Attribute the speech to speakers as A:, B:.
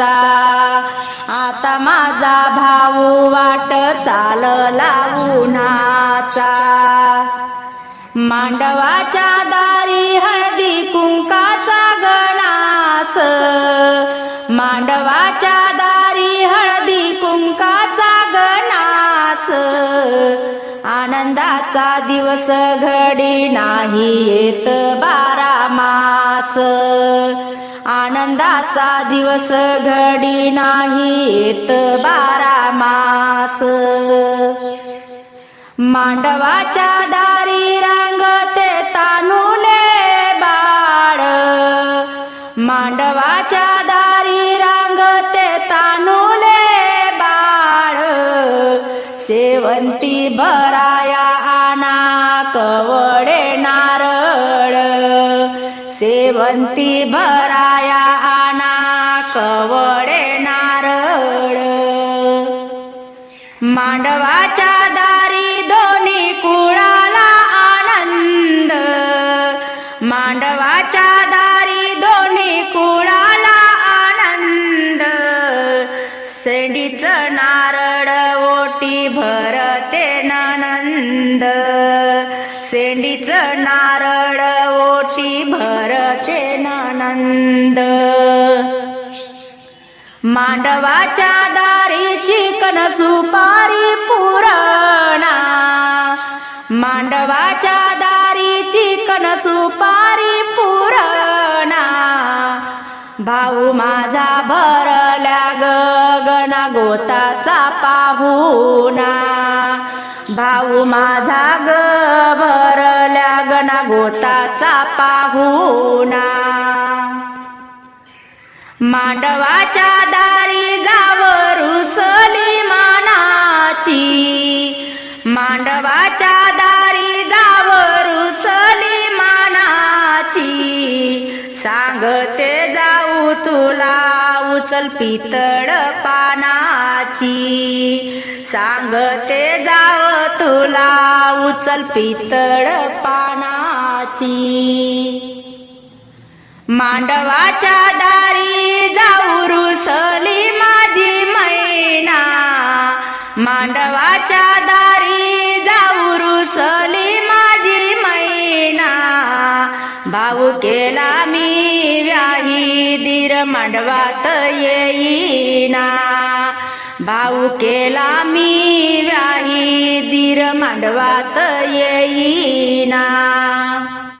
A: माझा. आता माझा भाऊ वाट चालला उन्हाचा मांडवाच्या दारी हळदी कुंकाचा गणास. मांडवाच्या दारी हळदी कुंकाचा गणास. आनंदाचा दिवस घडी नाही येत बारा. आनंदाचा दिवस घडी नाहीत बारा मास. मांडवाच्या दारी रांगते तानुले बाळ. मांडवाच्या दारी रांगते तानुले बाळ. शेवंती भराया आना कवडे नारळ. शेवंती भर कवडे नारळ मांडवाच्या दारी दोन्ही कुळाला आनंद. मांडवाच्या दारी दोन्ही कुळाला आनंद. सेंडीचं नारळ ओटी भरते नानंद. सेंडीचं नारळ ओटी भरते नानंद. मांडवाच्या दारी चिकन सुपारी पुरणा. मांडवाच्या दारी चिकन सुपारी पुरणा. भाऊ माझा भरल्या गगना गोताचा पाहुना भाऊ माझा ग भरल्या गना गोताचा पाहुना मांडवाच्या दारी जावरुसली मानाची मांडवाच्या दारी जावरुसली मानाची सांगते जाऊ तुला उचल पितळ पानाची. सांगते जाव तुला उचल पितळ पानाची. मांडवाच्या दारी जाऊ रुसली माझी मैना. मांडवाच्या दारी जाऊ रुसली माझी मैना. भाऊ केला मी व्याही दीर मांडवात येईना. भाऊ केला मी व्याही दीर मांडवात येईना.